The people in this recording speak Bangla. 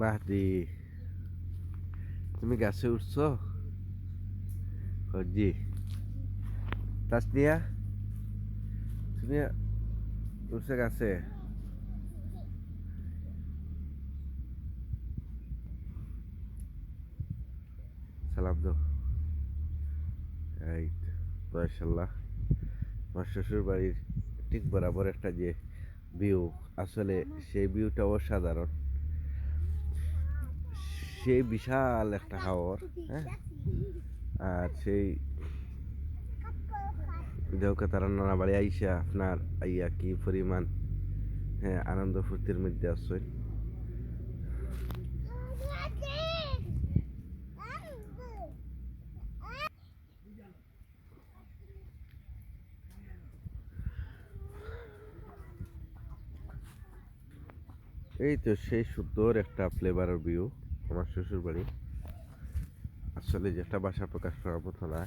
মাহদি, তুমি গাছে উঠছো? জি তাসনিয়া তুমি উঠছে গাছে? সালাম দাও। এই তো মাশাল্লাহ আমার শ্বশুর বাড়ির ঠিক বরাবর একটা যে ভিউ, আসলে সেই ভিউটা অসাধারণ। সেই বিশাল একটা হাওর হ্যাঁ? আর সেই দেহকে তারা নানা বাড়ি আইসা আপনার আইয়া কি পরিমাণ হ্যাঁ আনন্দ ফুর্তির মধ্যে আসছে এই তো সেই সুন্দর একটা ফ্লেভারের ভিউ আমার শ্বশুর বাড়ি আসলে যেটা বাসা প্রকাশ করার মতো না।